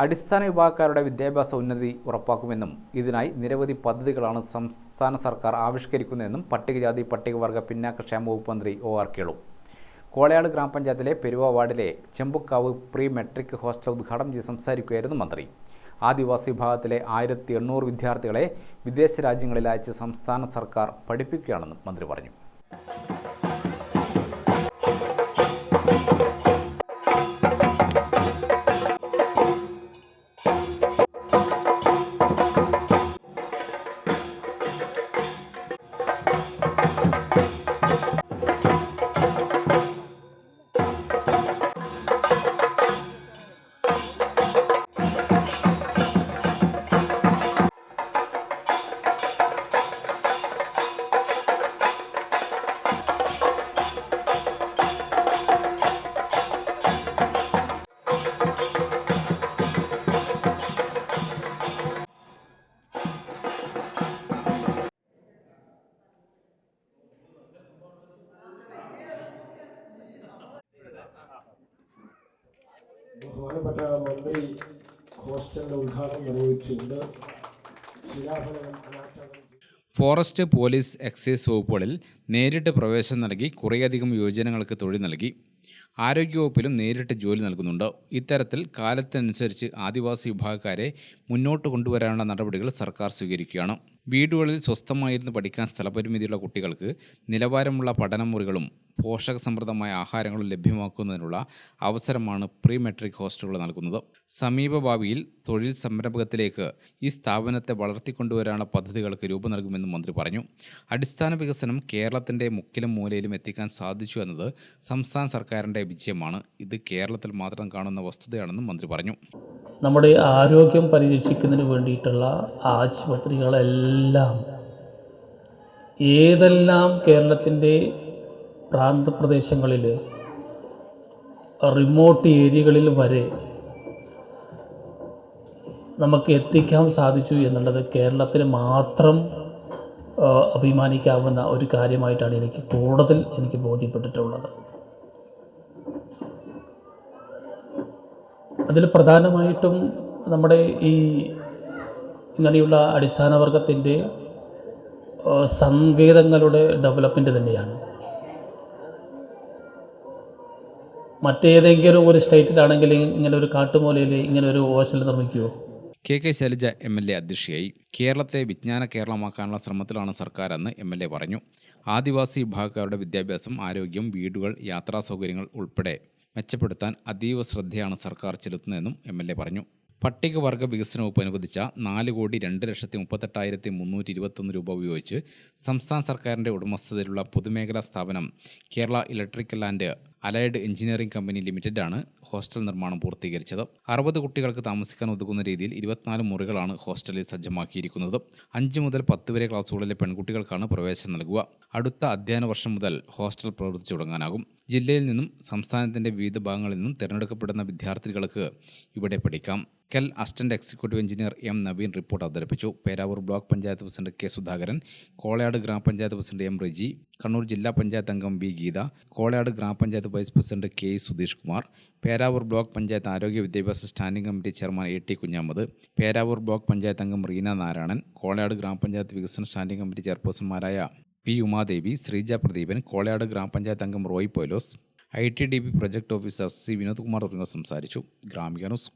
അടിസ്ഥാന വിഭാഗക്കാരുടെ വിദ്യാഭ്യാസ ഉന്നതി ഉറപ്പാക്കുമെന്നും ഇതിനായി നിരവധി പദ്ധതികളാണ് സംസ്ഥാന സർക്കാർ ആവിഷ്കരിക്കുന്നതെന്നും പട്ടികജാതി പട്ടികവർഗ പിന്നാക്ക ക്ഷേമ വകുപ്പ് മന്ത്രി ഒ ആർ കേളു. കോളയാട് ഗ്രാമപഞ്ചായത്തിലെ പെരുവ വാർഡിലെ ചെമ്പുക്കാവ് പ്രീ മെട്രിക് ഹോസ്റ്റൽ ഉദ്ഘാടനം ചെയ്ത് സംസാരിക്കുകയായിരുന്നു മന്ത്രി. ആദിവാസി വിഭാഗത്തിലെ ആയിരത്തി എണ്ണൂറ് വിദ്യാർത്ഥികളെ വിദേശ രാജ്യങ്ങളിൽ അയച്ച് സംസ്ഥാന സർക്കാർ പഠിപ്പിക്കുകയാണെന്നും മന്ത്രി പറഞ്ഞു. ബഹുമാനപ്പെട്ട മന്ത്രി ഹോസ്റ്റലിന്റെ ഉദ്ഘാടനം അനാച്ഛാദനം ഫോറസ്റ്റ് പോലീസ് എക്സൈസ് വകുപ്പുകളിൽ നേരിട്ട് പ്രവേശനം നൽകി കുറേയധികം യുവജനങ്ങൾക്ക് തൊഴിൽ നൽകി. ആരോഗ്യവകുപ്പിലും നേരിട്ട് ജോലി നൽകുന്നുണ്ട്. ഇത്തരത്തിൽ കാലത്തിനനുസരിച്ച് ആദിവാസി വിഭാഗക്കാരെ മുന്നോട്ട് കൊണ്ടുവരാനുള്ള നടപടികൾ സർക്കാർ സ്വീകരിക്കുകയാണ്. വീടുകളിൽ സ്വസ്ഥമായിരുന്ന് പഠിക്കാൻ സ്ഥലപരിമിതിയുള്ള കുട്ടികൾക്ക് നിലവാരമുള്ള പഠനമുറികളും പോഷകസമൃദ്ധമായ ആഹാരങ്ങൾ ലഭ്യമാക്കുന്നതിനുള്ള അവസരമാണ് പ്രീ മെട്രിക് ഹോസ്റ്റലുകൾ നൽകുന്നത്. സമീപ ഭാവിയിൽ തൊഴിൽ സംരംഭകത്തിലേക്ക് ഈ സ്ഥാപനത്തെ വളർത്തിക്കൊണ്ടുവരാനുള്ള പദ്ധതികൾക്ക് രൂപം നൽകുമെന്നും മന്ത്രി പറഞ്ഞു. അടിസ്ഥാന വികസനം കേരളത്തിന്റെ മുക്കിലും മൂലയിലും എത്തിക്കാൻ സാധിച്ചു എന്നത് സംസ്ഥാന സർക്കാരിന്റെ വിജയമാണ്. ഇത് കേരളത്തിൽ മാത്രം കാണുന്ന വസ്തുതയാണെന്നും മന്ത്രി പറഞ്ഞു. നമ്മുടെ ആരോഗ്യം പരിരക്ഷിക്കുന്നതിന് വേണ്ടിയിട്ടുള്ള ആശുപത്രികളെല്ലാം ഏതെല്ലാം കേരളത്തിന്റെ പ്രാന്തപ്രദേശങ്ങളിൽ റിമോട്ട് ഏരിയകളിൽ വരെ നമുക്ക് എത്തിക്കാൻ സാധിച്ചു എന്നുള്ളത് കേരളത്തിന് മാത്രം അഭിമാനിക്കാവുന്ന ഒരു കാര്യമായിട്ടാണ് എനിക്ക് കൂടുതൽ എനിക്ക് ബോധ്യപ്പെട്ടിട്ടുള്ളത്. അതിൽ പ്രധാനമായിട്ടും നമ്മുടെ ഈ ഇങ്ങനെയുള്ള അടിസ്ഥാനവർഗത്തിന്റെ സങ്കേതങ്ങളുടെ ഡെവലപ്മെന്റ് തന്നെയാണ്. മറ്റേതെങ്കിലും ഒരു സ്റ്റേറ്റിലാണെങ്കിൽ ഇങ്ങനെ ഒരു കാട്ടുമൂലയിൽ ഇങ്ങനെ ഒരു hostel നിർമ്മിക്കുമോ K K Shailaja M L A അധ്യക്ഷയായി. കേരളത്തെ വിജ്ഞാന കേരളമാക്കാനുള്ള ശ്രമത്തിലാണ് സർക്കാർ എന്ന് എം എൽ എ പറഞ്ഞു. ആദിവാസി വിഭാഗക്കാരുടെ വിദ്യാഭ്യാസം ആരോഗ്യം വീടുകൾ യാത്രാ സൗകര്യങ്ങൾ ഉൾപ്പെടെ മെച്ചപ്പെടുത്താൻ അതീവ ശ്രദ്ധയാണ് സർക്കാർ ചെലുത്തുന്നതെന്നും എം എൽ എ പറഞ്ഞു. പട്ടികവർഗ വികസന വകുപ്പ് അനുവദിച്ച നാല് കോടി രണ്ട് ലക്ഷത്തി മുപ്പത്തെട്ടായിരത്തി മുന്നൂറ്റി ഇരുപത്തൊന്ന് രൂപ ഉപയോഗിച്ച് സംസ്ഥാന സർക്കാരിന്റെ ഉടമസ്ഥതയിലുള്ള പൊതുമേഖലാ സ്ഥാപനം Kerala electrical and allied engineering company ലിമിറ്റഡാണ് hostel നിർമ്മാണം പൂർത്തീകരിച്ചത്. അറുപത് കുട്ടികൾക്ക് താമസിക്കാൻ ഒതുക്കുന്ന രീതിയിൽ ഇരുപത്തിനാല് മുറികളാണ് ഹോസ്റ്റലിൽ സജ്ജമാക്കിയിരിക്കുന്നത്. അഞ്ച് മുതൽ പത്ത് വരെ ക്ലാസ്സുകളിലെ പെൺകുട്ടികൾക്കാണ് പ്രവേശനം നൽകുക. അടുത്ത അധ്യയന വർഷം മുതൽ ഹോസ്റ്റൽ പ്രവർത്തിച്ചു തുടങ്ങാനാകും. ജില്ലയിൽ നിന്നും സംസ്ഥാനത്തിന്റെ വിവിധ ഭാഗങ്ങളിൽ നിന്നും തിരഞ്ഞെടുക്കപ്പെടുന്ന വിദ്യാർത്ഥികൾക്ക് ഇവിടെ പഠിക്കാം. KEL assistant executive engineer M Naveen report അവതരിപ്പിച്ചു. Peravoor block panchayat president K Sudhakaran Kolayad grama panchayat president M Riji Kannur ജില്ലാ പഞ്ചായത്ത് അംഗം V Geetha Kolayad grama panchayat vice president K Sudheesh Kumar Peravoor block panchayat ആരോഗ്യ വിദ്യാഭ്യാസ standing committee chairman A T Kunhamath Peravoor block panchayat അംഗം റീന നാരായണൻ കോളയാട് ഗ്രാമപഞ്ചായത്ത് വികസന standing committee ചെയർപേഴ്സൺമാരായ P. Umadevi Sreeja Pradeepan Kolayad ഗ്രാമപഞ്ചായത്ത് അംഗം Roy Polose I T D P project officer C. Vinod Kumar തുടങ്ങിയവർ സംസാരിച്ചു. ഗ്രാമീണ ന്യൂസ്